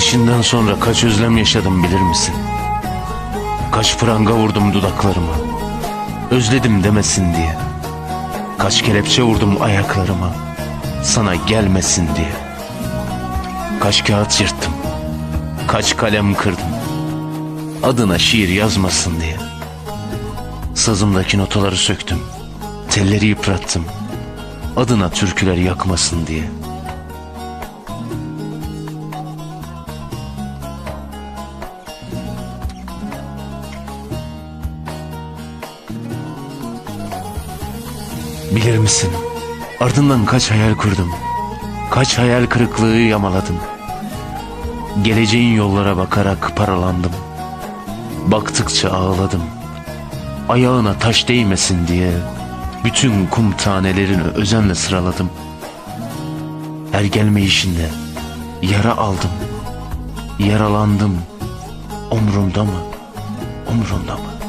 Gidişinden sonra kaç özlem yaşadım bilir misin? Kaç pranga vurdum dudaklarıma. Özledim demesin diye. Kaç kelepçe vurdum ayaklarıma. Sana gelmesin diye. Kaç kağıt yırttım. Kaç kalem kırdım. Adına şiir yazmasın diye. Sazımdaki notaları söktüm. Telleri yıprattım. Adına türküler yakmasın diye. Bilir misin? Ardından kaç hayal kurdum. Kaç hayal kırıklığı yamaladım. Geleceğin yollara bakarak paralandım. Baktıkça ağladım. Ayağına taş değmesin diye bütün kum tanelerini özenle sıraladım. Her gelmeyişinde yara aldım. Yaralandım. Umrumda mı? Umrumda mı?